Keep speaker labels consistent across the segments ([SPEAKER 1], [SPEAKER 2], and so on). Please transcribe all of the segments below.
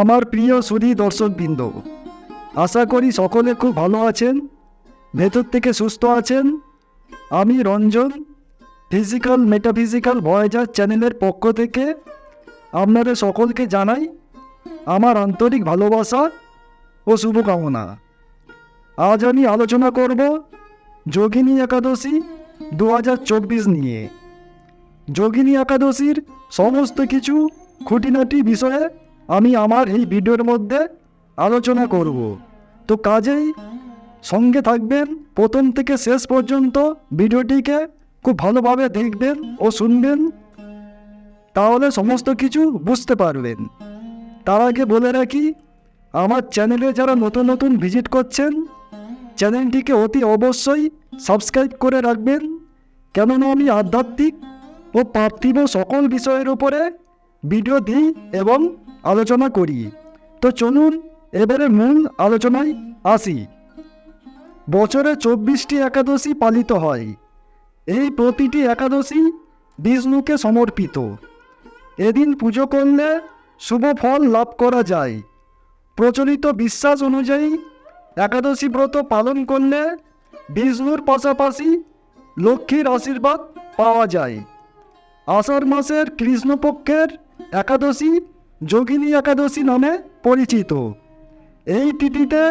[SPEAKER 1] আমার প্রিয় সুধী দর্শকবৃন্দ, আশা করি সকলে খুব ভালো আছেন, ভেতর থেকে সুস্থ আছেন। আমি রঞ্জন ফিজিক্যাল মেটাফিজিক্যাল ভয়েজার চ্যানেলের পক্ষ থেকে আপনাদের সকলকে জানাই আমার আন্তরিক ভালোবাসা ও শুভকামনা। আজ আমি আলোচনা করব যোগিনী একাদশী দু হাজার চব্বিশ নিয়ে। যোগিনী একাদশীর সমস্ত কিছু খুঁটিনাটি বিষয়ে আমি আমার এই ভিডিওর মধ্যে আলোচনা করব। তো কাজেই সঙ্গে থাকবেন, প্রথম থেকে শেষ পর্যন্ত ভিডিওটিকে খুব ভালোভাবে দেখবেন ও শুনবেন, তাহলে সমস্ত কিছু বুঝতে পারবেন। তার আগে বলে রাখি, আমার চ্যানেলে যারা নতুন নতুন ভিজিট করছেন, চ্যানেলটিকে অতি অবশ্যই সাবস্ক্রাইব করে রাখবেন, কেননা আমি আধ্যাত্মিক ও পার্থিব সকল বিষয়ের উপরে ভিডিও দিই এবং আলোচনা করি। তো চলুন এবারে মূল আলোচনায় আসি। বছরে চব্বিশটি একাদশী পালিত হয়। এই প্রতিটি একাদশী বিষ্ণুকে সমর্পিত। এদিন পুজো করলে শুভ ফল লাভ করা যায়। প্রচলিত বিশ্বাস অনুযায়ী একাদশী ব্রত পালন করলে বিষ্ণুর পাশাপাশি লক্ষ্মীর আশীর্বাদ পাওয়া যায়। আষাঢ় মাসের কৃষ্ণপক্ষের একাদশী যোগিনী একাদশী নামে পরিচিত। এই তিথিতে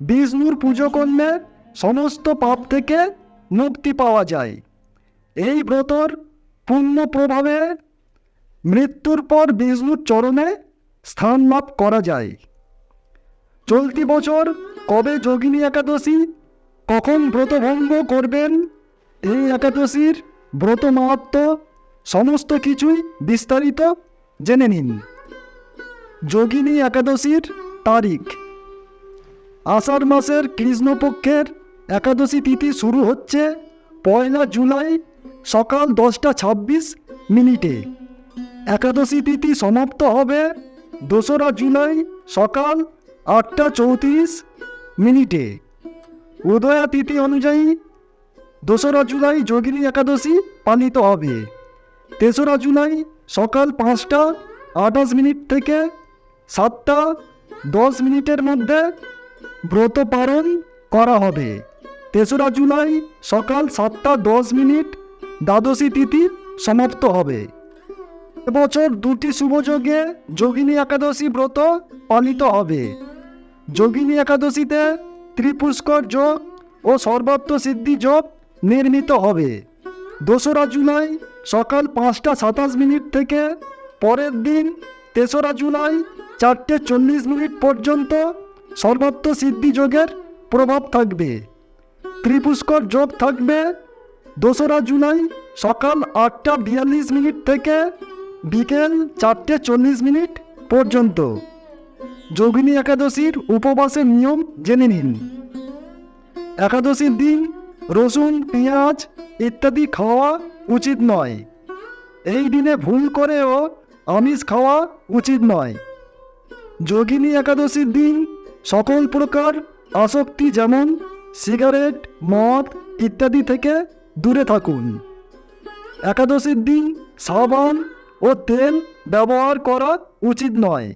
[SPEAKER 1] বিষ্ণুর পুজো করলে সমস্ত পাপ থেকে মুক্তি পাওয়া যায়। এই ব্রতর পূর্ণ প্রভাবে মৃত্যুর পর বিষ্ণুর চরণে স্থান লাভ করা যায়। চলতি বছর কবে যোগিনী একাদশী, কখন ব্রতভঙ্গ করবেন, এই একাদশীর ব্রত মাহাত্ম সমস্ত কিছুই বিস্তারিত জেনে নিন। যোগিনী একাদশীর তারিখ। আষাঢ় মাসের কৃষ্ণপক্ষের একাদশী তিথি শুরু হচ্ছে পয়লা জুলাই সকাল দশটা ছাব্বিশ মিনিটে। একাদশী তিথি সমাপ্ত হবে দোসরা জুলাই সকাল আটটা চৌত্রিশ মিনিটে। উদয়া তিথি অনুযায়ী দোসরা জুলাই যোগিনী একাদশী পালিত হবে। তেসরা জুলাই সকাল পাঁচটা আঠাশ মিনিট থেকে সাতটা দশ মিনিটের মধ্যে ব্রত পালন করা হবে। তেসরা জুলাই সকাল সাতটা দশ মিনিট দ্বাদশী তিথি সমাপ্ত হবে। এবছর দুটি শুভযোগে যোগিনী একাদশী ব্রত পালিত হবে। যোগিনী একাদশীতে ত্রিপুষ্কর যোগ ও সর্বাত্ম সিদ্ধি যোগ নির্মিত হবে। দোসরা জুলাই সকাল পাঁচটা সাতাশ মিনিট থেকে পরের দিন তেসরা জুলাই চারটে চল্লিশ মিনিট পর্যন্ত সর্বাত্ম সিদ্ধি যোগের প্রভাব থাকবে। ত্রিপুষ্কর যোগ থাকবে দোসরা জুলাই সকাল আটটা বিয়াল্লিশ মিনিট থেকে বিকেল চারটে চল্লিশ মিনিট পর্যন্ত। যোগিনী একাদশীর উপবাসের নিয়ম জেনে নিন। একাদশীর দিন রসুন, পেঁয়াজ ইত্যাদি খাওয়া উচিত নয়। এই দিনে ভুল করেও আমিষ খাওয়া উচিত নয়। যোগিনী একাদশীর দিন সকল প্রকার আসক্তি যেমন সিগারেট, মদ ইত্যাদি থেকে দূরে থাকুন। একাদশীর দিন সাবান ও তেল ব্যবহার করা উচিত নয়।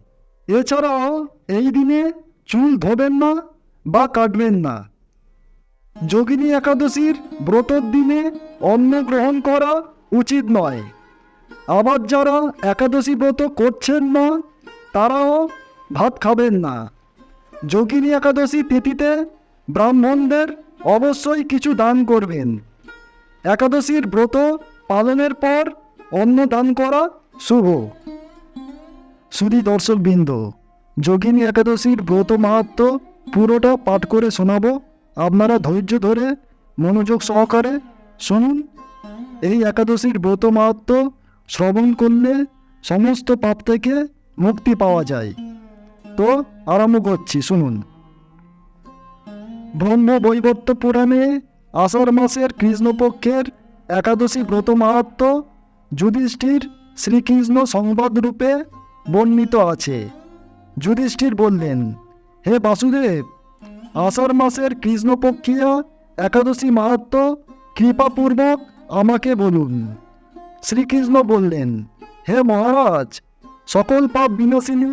[SPEAKER 1] এছাড়াও এই দিনে চুল ধোবেন না বা কাটবেন না। যোগিনী একাদশীর ব্রতর দিনে অন্ন গ্রহণ করা উচিত নয়। আবার যারা একাদশী ব্রত করছেন না, তারাও ভাত খাবেন না। যোগিনী একাদশী তিথিতে ব্রাহ্মণদের অবশ্যই কিছু দান করবেন। একাদশীর ব্রত পালনের পর অন্ন দান করা শুভ। শুধু দর্শকবৃন্দ যোগিনী একাদশীর ব্রত মাহাত্ম পুরোটা পাঠ করে শোনাবো। আপনারা ধৈর্য ধরে মনোযোগ সহকারে শুনুন। এই একাদশীর ব্রত মাহাত্ম শ্রবণ করলে সমস্ত পাপ থেকে মুক্তি পাওয়া যায়। তো আরম্ভ করছি, শুনুন। ব্রহ্ম বৈবর্ত পুরাণে আষাঢ় মাসের কৃষ্ণপক্ষের একাদশী ব্রত মাহাত্ম যুধিষ্ঠির শ্রীকৃষ্ণ সংবাদ রূপে বর্ণিত আছে। যুধিষ্ঠির বললেন, হে বাসুদেব, আষাঢ় মাসের কৃষ্ণপক্ষীয় একাদশী মাহাত্ম কৃপাপূর্বক আমাকে বলুন। শ্রীকৃষ্ণ বললেন, হে মহারাজ, সকল পাপ বিনাশিনী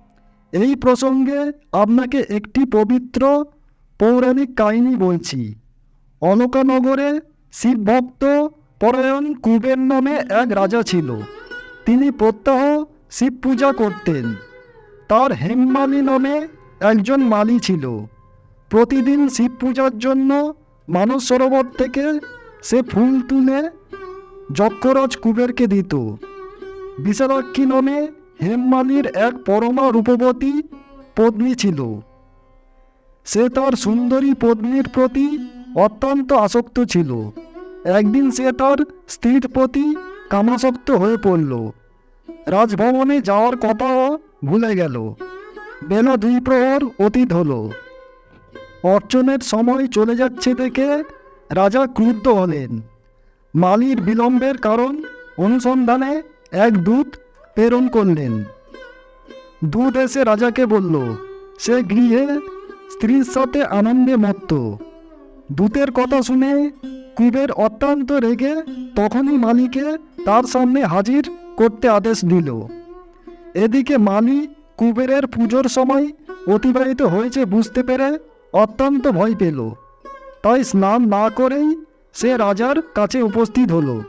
[SPEAKER 1] এই প্রসঙ্গে আপনাকে একটি পবিত্র পৌরাণিক কাহিনী বলছি। অলকানগরে শিবভক্ত পরায়ণ কুবের নামে এক রাজা ছিল। তিনি প্রত্যহ শিব পূজা করতেন। তার হেমমালি নামে একজন মালি ছিল। প্রতিদিন শিব পূজার জন্য মানস সরোবর থেকে সে ফুল তুলে যক্ষরাজ কুবেরকে দিত। বিশালাক্ষী নামে হেমমালির এক পরমা রূপবতী পত্নী ছিল। সে তার সুন্দরী পত্নীর প্রতি অত্যন্ত আসক্ত ছিল। একদিন সে তার স্ত্রীর প্রতি কামাসক্ত হয়ে পড়ল। রাজভবনে যাওয়ার কথাও ভুলে গেল। বেলা দুই প্রহর অতীত হল। অর্চনের সময় চলে যাচ্ছে দেখে রাজা ক্রুদ্ধ হলেন। মালির বিলম্বের কারণ অনুসন্ধানে এক দূত প্রেরণ করলেন। দূত এসে রাজাকে বলল, সে গৃহে স্ত্রীর সাথে আনন্দে মত্ত। দূতের কথা শুনে কুবের অত্যন্ত রেগে তখনই মালিকে তার সামনে হাজির করতে আদেশ দিল। এদিকে মালি কুবেরের পুজোর সময় অতিবাহিত হয়েছে বুঝতে পেরে অত্যন্ত ভয় পেল। তাই স্নান না করেই সে রাজার কাছে উপস্থিত হলো।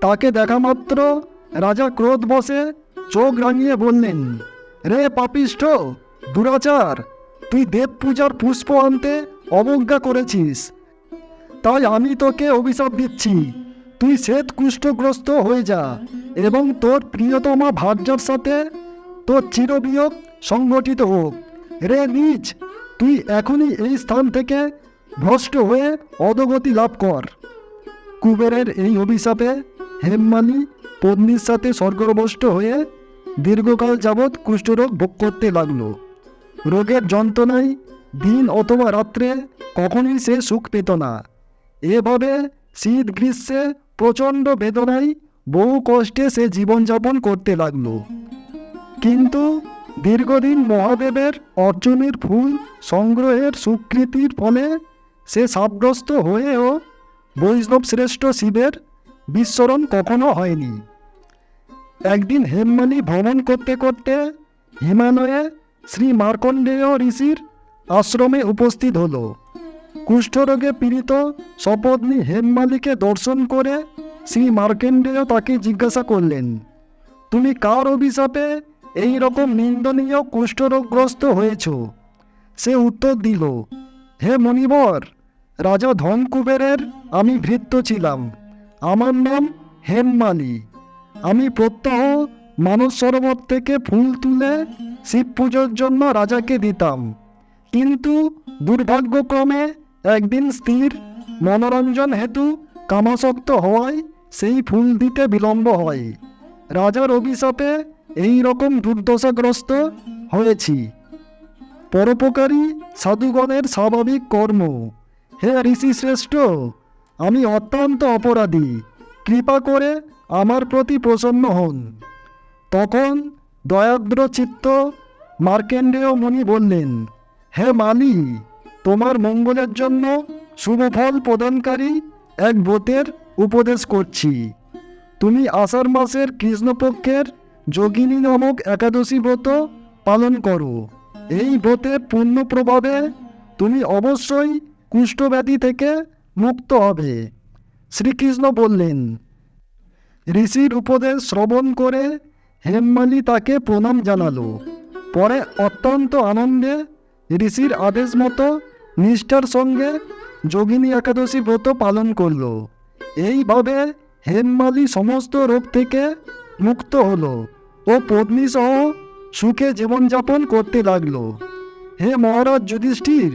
[SPEAKER 1] তাকে দেখা মাত্র রাজা ক্রোধ বসে চোখ রাঙিয়ে বললেন, রে পাপিষ্ঠ, দুরাচার, তুই দেব পূজার পুষ্প আনতে অবজ্ঞা করেছিস। তাই আমি তোকে অভিশাপ দিচ্ছি। তুই শ্বেত কুষ্ঠগ্রস্ত হয়ে যা এবং তোর প্রিয়তমা ভার্যার সাথে তোর চিরবিয়োগ সংগঠিত হোক। রে নিজ তুই এখনই এই স্থান থেকে ভ্রষ্ট হয়ে অধগতি লাভ কর। কুবেরের এই অভিশাপে হেমমালি পত্নীর সাথে স্বর্গভ্রষ্ট হয়ে দীর্ঘকাল যাবৎ কুষ্ঠরোগ ভোগ করতে লাগল। রোগের যন্ত্রণায় দিন অথবা রাত্রে কখনোই সে সুখ পেত না। এভাবে শীত গ্রীষ্মে প্রচণ্ড বেদনায় বহু কষ্টে সে জীবনযাপন করতে লাগল। কিন্তু দীর্ঘদিন মহাদেবের অর্জনের ফুল সংগ্রহের স্বীকৃতির ফলে সে সাবগ্রস্ত হয়েও বৈষ্ণব শ্রেষ্ঠ শিবের বিস্মরণ কখনো হয়নি। একদিন হেমমালি ভ্রমণ করতে করতে হিমালয়ে শ্রী মার্কণ্ডেয় ঋষির আশ্রমে উপস্থিত হলো। কুষ্ঠরোগে পীড়িত সপত্নী হেমমালিকে দর্শন করে শ্রী মার্কেন্ডেয় তাকে জিজ্ঞাসা করলেন, তুমি কার অভিশাপে এই রকম নিন্দনীয় কুষ্ঠরোগগ্রস্ত হয়েছ? সে উত্তর দিল, হে মণিবর, রাজা ধনকুবেরের আমি ভৃত্য ছিলাম। আমার নাম হেমমালি। আমি প্রত্যহ মানস সরোবর থেকে ফুল তুলে শিব পুজোর জন্য রাজাকে দিতাম। কিন্তু দুর্ভাগ্যক্রমে একদিন স্থির মনোরঞ্জন হেতু কামাসক্ত হওয়ায় সেই ফুল দিতে বিলম্ব হয়। রাজার অভিশাপে এই রকম দুর্দশাগ্রস্ত হয়েছি। পরোপকারী সাধুগণের স্বাভাবিক কর্ম। হে ঋষি শ্রেষ্ঠ আমি অত্যন্ত অপরাধী। কৃপা করে আমার প্রতি প্রসন্ন হন। তখন দয়াদ্র চিত্ত মার্কেন্ডেয় মুনি বললেন, হে মালি, তোমার মঙ্গলের জন্য শুভফল প্রদানকারী এক ব্রতের উপদেশ করছি। তুমি আষাঢ় মাসের কৃষ্ণপক্ষের যোগিনী নামক একাদশী ব্রত পালন করো। এই ব্রতের পূর্ণ প্রভাবে তুমি অবশ্যই কুষ্ঠব্যাধি থেকে মুক্ত হবে। শ্রীকৃষ্ণ বললেন ঋষির উপদেশ শ্রবণ করে হেমমালি তাকে প্রণাম জানালো। পরে অত্যন্ত আনন্দে ঋষির আদেশ মতো নিষ্ঠার সঙ্গে যোগিনী একাদশী ব্রত পালন করল। এইভাবে হেমমালি সমস্ত রোগ থেকে মুক্ত হলো ও পত্নী সহ সুখে জীবনযাপন করতে লাগল। হে মহারাজ যুধিষ্ঠির,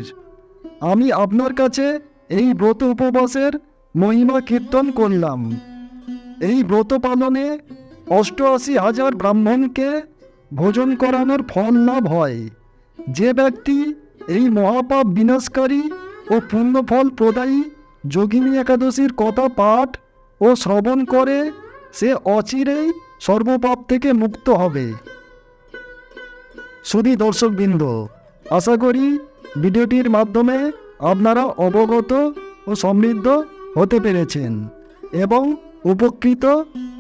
[SPEAKER 1] আমি আপনার কাছে এই ব্রত উপবাসের মহিমা কীর্তন করলাম। এই ব্রত পালনে অষ্টআশি হাজার ব্রাহ্মণকে ভোজন করানোর ফল লাভ হয়। যে ব্যক্তি এই মহাপাপ বিনাশকারী ও পুণ্যফল প্রদায়ী যোগিনী একাদশীর কথা পাঠ ও শ্রবণ করে, সে অচিরেই সর্বপাপ থেকে মুক্ত হবে। শুধু দর্শকবৃন্দ, আশা করি ভিডিওটির মাধ্যমে আপনারা অবগত ও সমৃদ্ধ হতে পেরেছেন এবং উপকৃত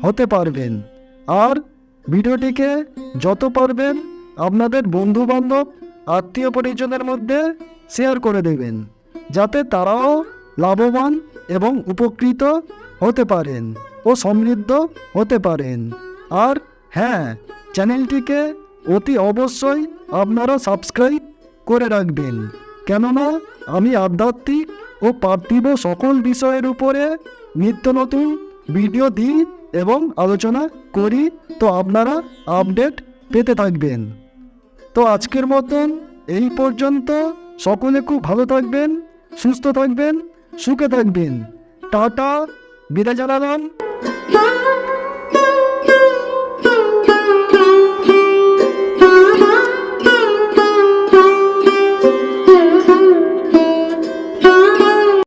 [SPEAKER 1] হতে পারবেন। আর ভিডিওটিকে যত পারবেন আপনাদের বন্ধুবান্ধব, আত্মীয় পরিজনের মধ্যে শেয়ার করে দেবেন, যাতে তারাও লাভবান এবং উপকৃত হতে পারেন ও সমৃদ্ধ হতে পারেন। আর হ্যাঁ চ্যানেলটিকে অতি অবশ্যই আপনারা সাবস্ক্রাইব করে রাখবেন। কেননা আমি আধ্যাত্মিক ও পার্থিব সকল বিষয়ের উপরে নিত্য নতুন ভিডিও দিই এবং আলোচনা করি। তো আপনারা আপডেট পেতে থাকবেন। তো আজকের মতন এই পর্যন্ত। সকলে খুব ভালো থাকবেন, সুস্থ থাকবেন, সুখে থাকবেন। টাটা, বিদায় জানালাম।